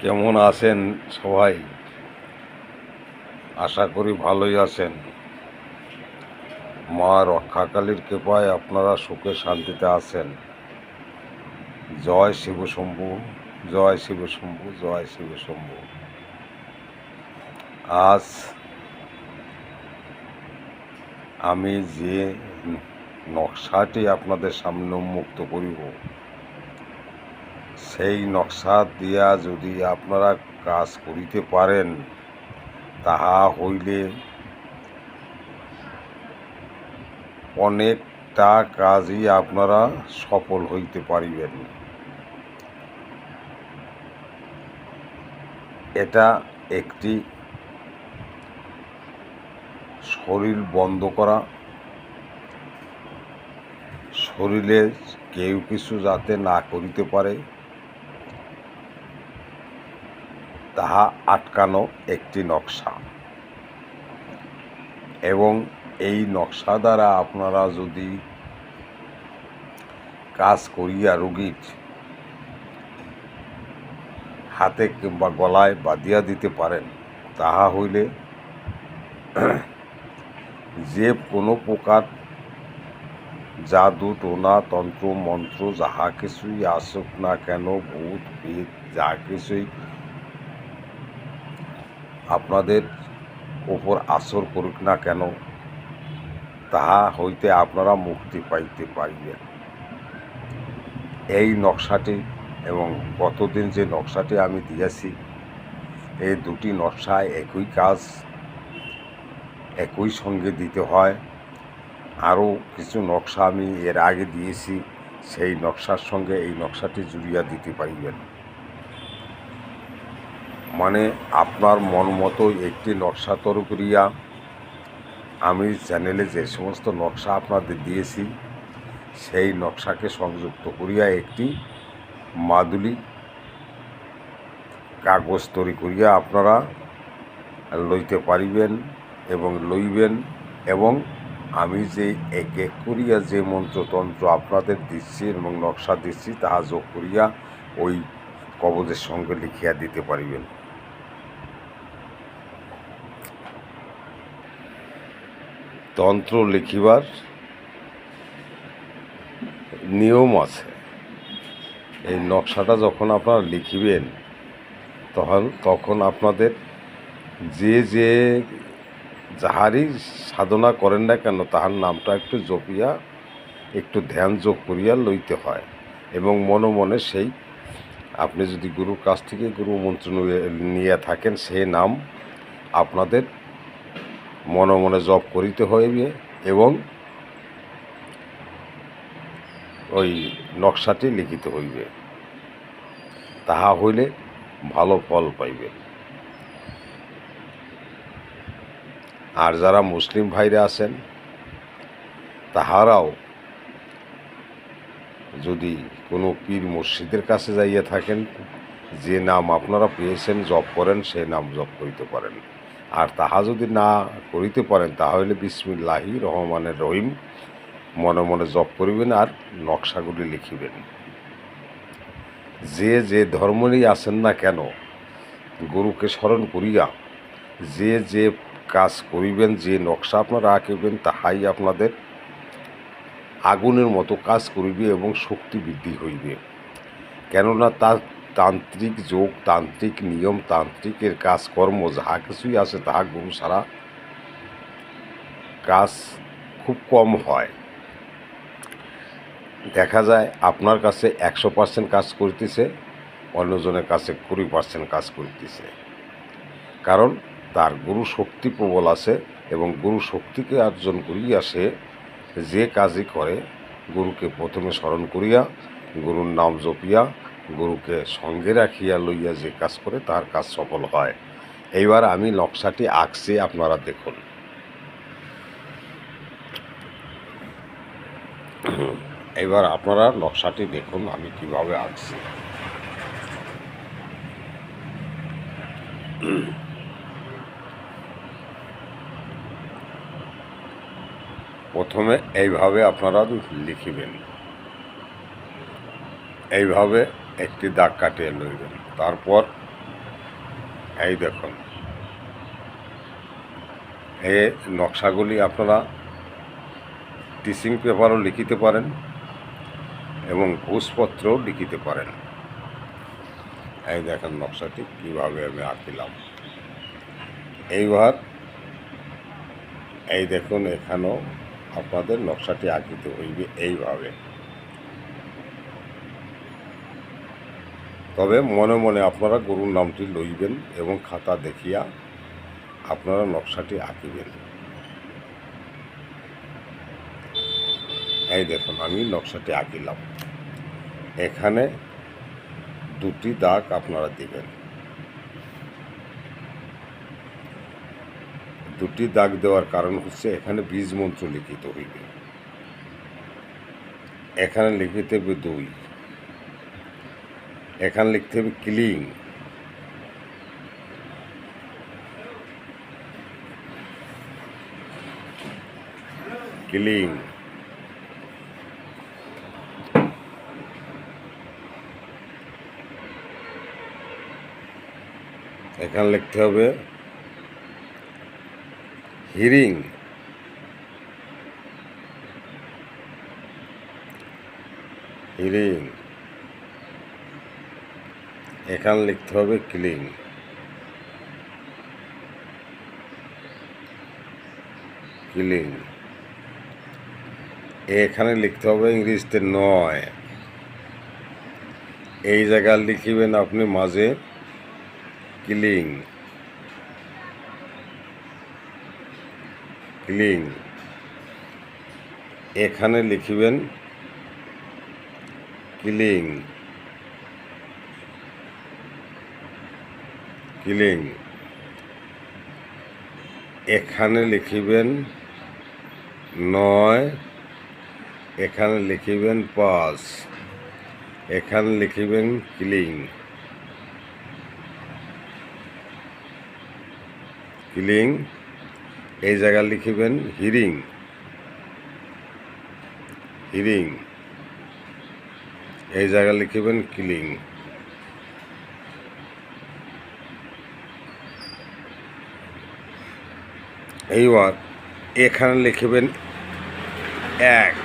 কেমন আছেন সবাই? আশা করি ভালোই আছেন। মা রক্ষাকালীর কৃপায় আপনারা সুখে শান্তিতে আছেন। জয় শিব শম্ভু, জয় শিব শম্ভু, জয় শিব শম্ভু। আজ আমি যে নকশাটি আপনাদের সামনে উন্মুক্ত করিব সেই নকশা দিয়া যদি আপনারা কাজ করিতে পারেন, তাহা হইলে অনেকটা কাজই আপনারা সফল হইতে পারিবেন। এটা একটি শরীর বন্ধ করা, শরীরে কেউ কিছু যাতে না করিতে পারে তাহা আটকানো একটি নকশা। এবং এই নকশা দ্বারা আপনারা যদি কাজ করিয়া রোগীর হাতে কিংবা গলায় বাঁধিয়া দিতে পারেন, তাহা হইলে যে কোনো প্রকার জাদু, টোনা, তন্ত্র, মন্ত্র যাহা কিছুই আসুক না কেন, ভূত পেট যা কিছুই আপনাদের ওপর আসর করুক না কেন, তাহা হইতে আপনারা মুক্তি পাইতে পারিবেন। এই নকশাটি এবং গতদিন যে নকশাটি আমি দিয়েছি, এই দুটি নকশায় একই কাজ, একই সঙ্গে দিতে হয়। আরও কিছু নকশা আমি এর আগে দিয়েছি, সেই নকশার সঙ্গে এই নকশাটি জুড়িয়া দিতে পারিবেন। মানে আপনার মন মতো একটি নকশা তৈরি করিয়া আমি চ্যানেলে যে সমস্ত নকশা আপনাদের দিয়েছি, সেই নকশাকে সংযুক্ত করিয়া একটি মাদুলি কাগজ তৈরি করিয়া আপনারা লইতে পারিবেন এবং লইবেন এবং আমি যে এক এক করিয়া যে মন্ত্রতন্ত্র আপনাদের দিচ্ছি এবং নকশা দিচ্ছি, তাহা যোগ করিয়া ওই কবজের সঙ্গে লিখিয়া দিতে পারিবেন। তন্ত্র লিখিবার নিয়ম আছে। এই নকশাটা যখন আপনারা লিখিবেন, তখন তখন আপনাদের যে যে যাহারই সাধনা করেন না কেন, তাহার নামটা একটু জপিয়া, একটু ধ্যান যোগ করিয়া লইতে হয় এবং মনে মনে সেই, আপনি যদি গুরুর কাছ থেকে গুরু মন্ত্র নিয়ে- থাকেন, সে নাম আপনাদের মনে মনে জপ করিতে হইবে এবং ওই নকশাটি লিখিত হইবে। তাহা হইলে ভালো ফল পাইবে। আর যারা মুসলিম ভাইরা আছেন, তাহারাও যদি কোনো পীর মসজিদের কাছে যাইয়া থাকেন, যে নাম আপনারা পেয়েছেন, জপ করেন সেই নাম জপ করিতে পারেন। আর তাহা যদি না করিতে পারেন, তাহলে বিসমিল্লাহি রহমানের রহিম। মনে মনে জপ করিবেন আর নকশাগুলি লিখিবেন। যে যে ধর্মই আছেন না কেন, গুরুকে স্মরণ করিয়া যে যে কাজ করিবেন, যে নকশা আপনারা আঁকিবেন, তাহাই আপনাদের আগুনের মতো কাজ করিবে এবং শক্তি বৃদ্ধি হইবে। কেননা তার তান্ত্রিক যোগ, তান্ত্রিক নিয়ম, তান্ত্রিকের কাজকর্ম, যাহা কিছুই আছে তাহা গুরু ছাড়া কাজ খুব কম হয়। দেখা যায় আপনার কাছে একশো পার্সেন্ট কাজ করতেছে, অন্যজনের কাছে কুড়ি পার্সেন্ট কাজ করতেছে। কারণ তার গুরু শক্তি প্রবল আছে এবং গুরু শক্তিকে অর্জন করিয়া সে যে কাজই করে, গুরুকে প্রথমে স্মরণ করিয়া, গুরুর নাম জপিয়া গুরুকে সঙ্গে রাখিয়া লইয়া যে কাজ করে, তার কাজ সফল হয়। এইবার আমি নকশাটি আঁকছি, আপনারা দেখুন। এবার আপনারা নকশাটি দেখুন, আমি কীভাবে আঁকছি। প্রথমে এইভাবে আপনারা লিখিবেন। এইভাবে একটি দাগ কাটিয়ে লইবেন। তারপর, এই দেখুন। এই নকশাগুলি আপনারা টিচিং পেপারও লিখিতে পারেন এবং ঘুষপত্রও লিখিতে পারেন। এই দেখেন নকশাটি, কীভাবে আমি আঁকিলাম। এইবার, এই দেখুন, এখানেও আপনাদের নকশাটি আঁকিতে হইবে এইভাবে। তবে মনে মনে আপনারা গরুর নামটি লইবেন এবং খাতা দেখিয়া আপনারা নকশাটি আঁকিবেন। এই দেখুন, আমি নকশাটি আঁকিলাম। এখানে দুটি দাগ আপনারা দিবেন। দুটি দাগ দেওয়ার কারণ হচ্ছে এখানে বীজ মন্ত্র লিখিত হইবে। এখানে লিখিতে হবে দুই। এখানে লিখতে হবে ক্লিং ক্লিং এখানে লিখতে হবে হিরিং। হিরিং। এখানে লিখতে হবে ক্লিন ক্লিন এখানে লিখতে হবে ইংরেজিতে নয়। এই জায়গায় লিখিবেন আপনি মাঝে ক্লিং ক্লিং এখানে লিখিবেন ক্লিং কিলিং এখানে লিখিবেন নয়, এখানে লিখিবেন পাঁচ, এখানে লিখিবেন কিলিং কিলিং এই জায়গায় লিখিবেন হিরিং। হিরিং, এই জায়গায় লিখিবেন কিলিং। এইবার এখানে লিখিবেন এক।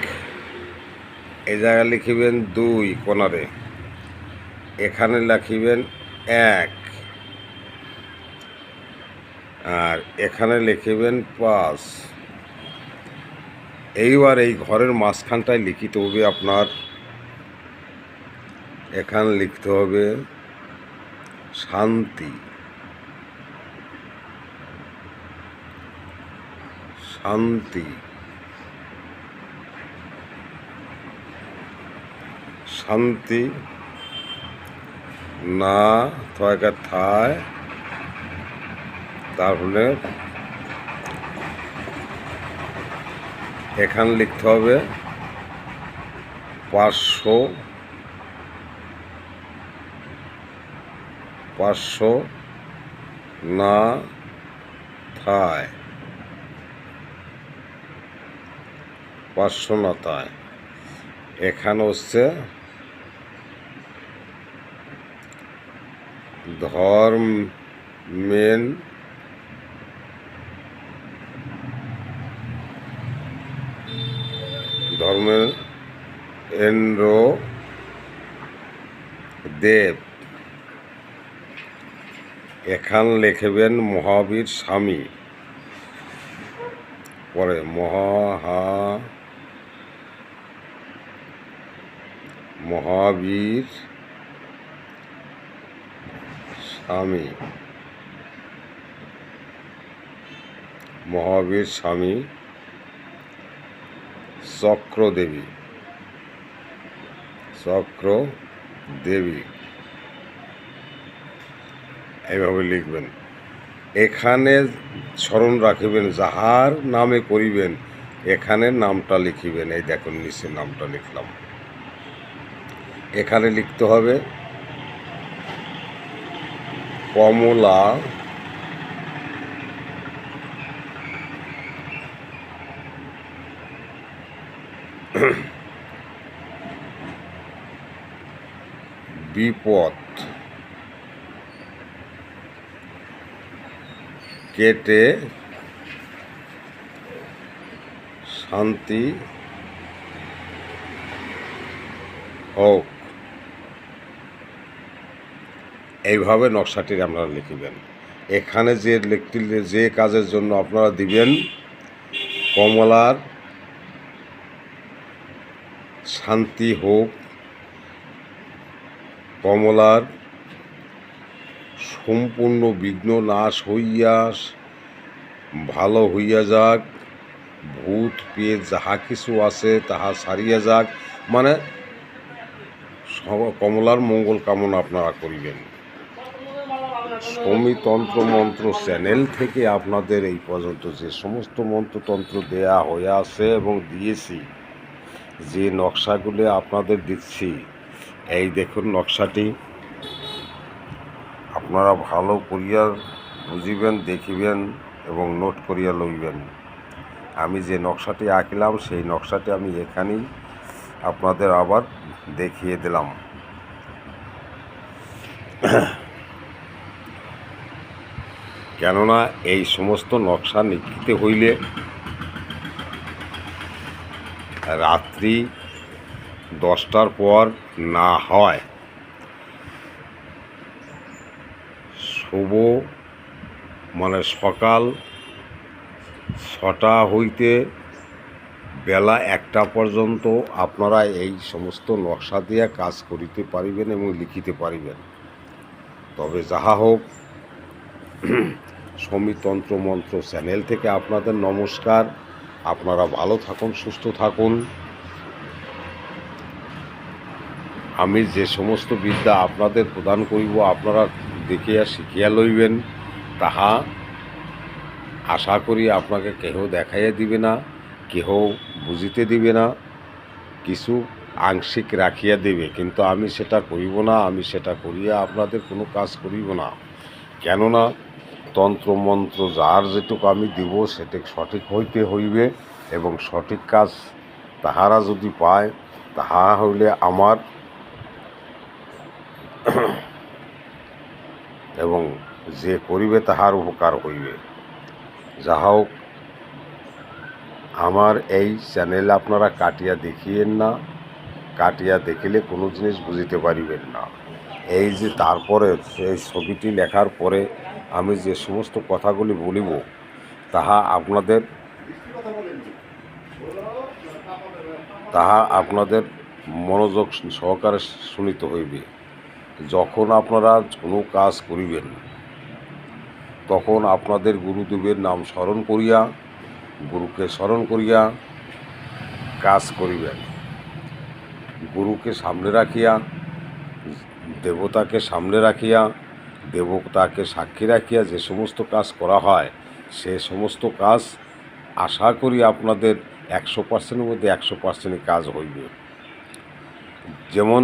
এই জায়গায় লিখিবেন দুই কোনারে এখানে লিখিবেন এক। আর এখানে লিখিবেন পাঁচ। এইবার এই ঘরের মাঝখানটায় লিখিতে হবে আপনার। এখানে লিখতে হবে শান্তি। শান্তি। শান্তি না থয়কা থায় তাহলে এখানে লিখতে হবে পাঁচশো পাঁচশো না থায়। পার্শ্বনতায় এখানে হচ্ছে ধর্মেন ধর্মের এন্দ্র দেব। এখান লিখবেন মহাবীর স্বামী। পরে মহা মহাবীর স্বামী। মহাবীর স্বামী চক্রদেবী। চক্র দেবী এইভাবে লিখবেন। এখানে স্মরণ রাখিবেন, যাহার নামে করিবেন, এখানে নামটা লিখিবেন। এই দেখুন, নিচে নামটা লিখলাম। এখানে লিখতে হবে কমলা বিপদ কেটে শান্তি হোক এইভাবে নকশাটি আপনারা লিখিবেন। এখানে যে লিখতে, যে কাজের জন্য আপনারা দিবেন, কমলার শান্তি হোক, কমলার সম্পূর্ণ বিঘ্ন নাশ হইয়া, ভালো হইয়া যাক, ভূত পেয়ে যাহা কিছু আছে তাহা সারিয়া যাক মানে কমলার মঙ্গল কামনা আপনারা করিবেন। সমিতন্ত্র মন্ত্র চ্যানেল থেকে আপনাদের এই পর্যন্ত যে সমস্ত মন্ত্রতন্ত্র দেয়া হয়ে আছে এবং দিয়েছি, যে নকশাগুলি আপনাদের দিচ্ছি, এই দেখুন নকশাটি। আপনারা ভালো করিয়া বুঝিবেন, দেখিবেন এবং নোট করিয়া লইবেন। আমি যে নকশাটি আঁকলাম, সেই নকশাটি আমি এখানেই আপনাদের আবার দেখিয়ে দিলাম। কেননা এই সমস্ত নকশা নিখীতে হইলে রাত্রি দশটার পর না হয়। শুভ মানে সকাল ছটা হইতে বেলা একটা পর্যন্ত আপনারা এই সমস্ত নকশা দিয়া কাজ করিতে পারিবেন এবং লিখিতে পারিবেন। তবে যাহা হোক সমিতন্ত্র মন্ত্র চ্যানেল থেকে আপনাদের নমস্কার। আপনারা ভালো থাকুন, সুস্থ থাকুন। আমি যে সমস্ত বিদ্যা আপনাদের প্রদান করিব, আপনারা দেখিয়া শিখিয়া লইবেন, তাহা আশা করি আপনাকে কেহ দেখাইয়া দিবে না, কেহ বুঝিতে দিবে না, কিছু আংশিক রাখিয়া দিবে। কিন্তু আমি সেটা করিব না, আমি সেটা করিয়া আপনাদের কোনো কাজ করিব না। কেননা তন্ত্রমন্ত্র যার যেটুকু আমি দিব, সেটা সঠিক হইতে হইবে এবং সঠিক কাজ তাহারা যদি পায়, তাহা হইলে আমার এবং যে করিবে তাহার উপকার হইবে। যাহা হোক, আমার এই চ্যানেল আপনারা কাটিয়া দেখিয়েন না। কাটিয়া দেখিলে কোনো জিনিস বুঝিতে পারিবেন না। এই যে তারপরে, এই ছবিটি লেখার পরে আমি যে সমস্ত কথাগুলি বলিব, তাহা আপনাদের তাহা আপনাদের মনোযোগ সহকারে শুনিতে হইবে। যখন আপনারা কোনো কাজ করিবেন, তখন আপনাদের গুরুদেবের নাম স্মরণ করিয়া, গুরুকে স্মরণ করিয়া কাজ করিবেন। গুরুকে সামনে রাখিয়া, দেবতাকে সামনে রাখিয়া দেবতাকে সাক্ষী রাখিয়া যে সমস্ত কাজ করা হয়, সে সমস্ত কাজ আশা করি আপনাদের একশো পার্সেন্টের মধ্যে একশো পার্সেন্টই কাজ হইবে। যেমন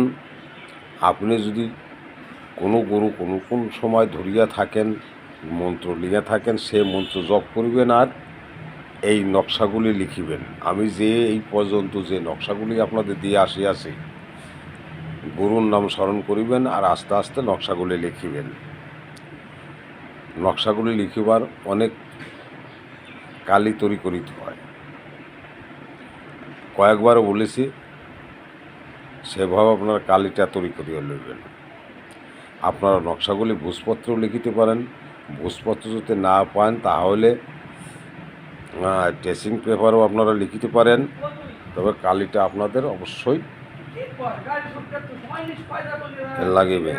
আপনি যদি কোনো গরু কোনো কোন সময় ধরিয়া থাকেন, মন্ত্র লিয়া থাকেন, সে মন্ত্র জপ করিবেন আর এই নকশাগুলি লিখিবেন। আমি যে এই পর্যন্ত যে নকশাগুলি আপনাদের দিয়ে আসিয়াছি, গুরুর নাম স্মরণ করিবেন আর আস্তে আস্তে নকশাগুলি লিখিবেন। নকশাগুলি লিখিবার অনেক কালি তৈরি করিতে হয়। কয়েকবার বলেছি, সেভাবে আপনারা কালিটা তৈরি করিয়া লইবেন। আপনারা নকশাগুলি ভূষপত্র লিখিতে পারেন। ভূষপত্র যদি না পান, তাহলে ড্রেসিং পেপারও আপনারা লিখিতে পারেন। তবে কালিটা আপনাদের অবশ্যই লাগিবে।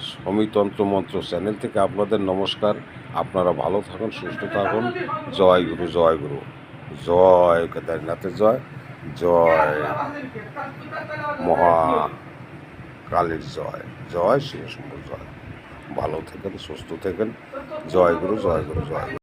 সমিতন্ত্র মন্ত্র চ্যানেল থেকে আপনাদের নমস্কার। আপনারা ভালো থাকুন, সুস্থ থাকুন। জয় গুরু জয় গুরু। জয় কেদারনাথের জয়। জয় মহা কালীর জয়। জয় শিবশম্ভুর জয়। ভালো থাকেন, সুস্থ থাকেন। জয় গুরু জয় গুরু, জয়